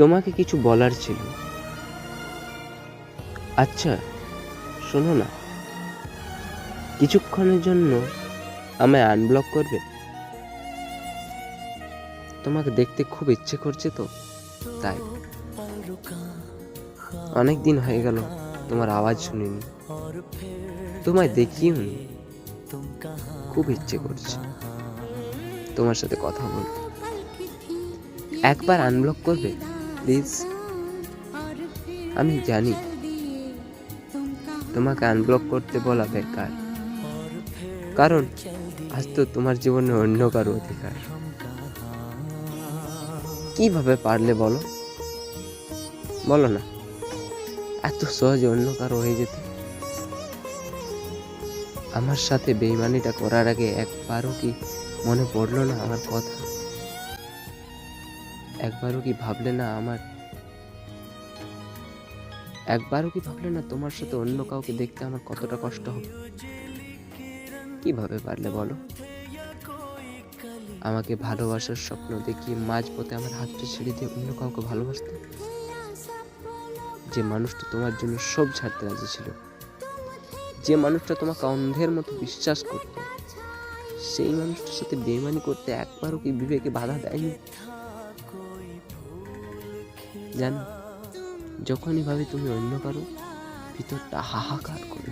তোমাকে কিছু বলার ছিল। আচ্ছা শোনো না। কিছুক্ষণের জন্য আমায় আনব্লক করবে? তোমাকে দেখতে খুব ইচ্ছে করছে তো, তাই। অনেক দিন হয়ে গেল, তোমার আওয়াজ শুনিনি। তোমায় দেখিও নি খুব ইচ্ছে করছে। তোমার সাথে কথা বলতে। একবার আনব্লক করবে? প্লিজ। আমি জানি। তোমাকে আনব্লক করতে বলা বেকার। কারণ আজ তো তোমার জীবনে অন্য কারও অধিকার। কীভাবে পারলে বলো? বলো না। এত সহজে অন্য কারও হয়ে যেত। আমার সাথে বেইমানিটা করার আগে একবারও কি মনে পড়ল না আমার কথা? একবারও কি ভাবলে না আমার? একবারও কি ভাবলে না তোমার সাথে অন্য কাউকে দেখতে আমার কতটা কষ্ট হবে? কীভাবে পারলে বলো? আমাকে ভালোবাসার স্বপ্ন দেখিয়ে মাঝপথে আমার হাতটা ছেড়ে দিয়ে অন্য কাউকে ভালোবাসতে? যে মানুষটা তোমার জন্য সব ছাড়তে রাজি ছিল, যে মানুষটা তোমাকে অন্ধের মতো বিশ্বাস করত, সেই মানুষটার সাথে বেমানি করতে একবারও কি বিবেকে বাধা দেয়নি? জানো, যখনই ভাবে তুমি অন্য কারও, ভিতরটা হাহাকার করে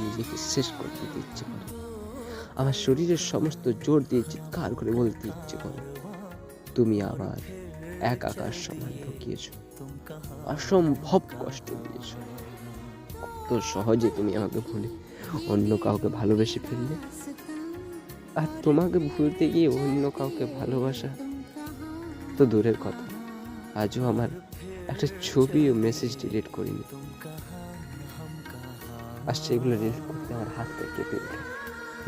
নিজেকে শেষ করে দিতে ইচ্ছে করে। আমার শরীরের সমস্ত জোর দিয়ে চিৎকার করে বলতে ইচ্ছে করে। তুমি আবার এক আকাশ সমান ঢুকিয়েছ। অসম্ভব কষ্ট দিয়েছ। কত সহজে তুমি আমাকে ভুলে অন্য কাউকে ভালোবেসে ফেললে। আর তোমাকে ভুলতে গিয়ে অন্য কাউকে ভালোবাসা তো দূরের কথা। আজও আমার একটা ছবি ও মেসেজ ডিলিট করিনি। আর সেগুলো ডিলিট করতে আমার হাতটা কেঁপে ওঠে।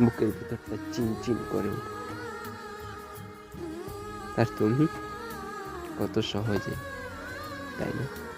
বুকের ভিতরটা চিন চিন করে ওঠে। আর তুমি কত সহজে, তাই না?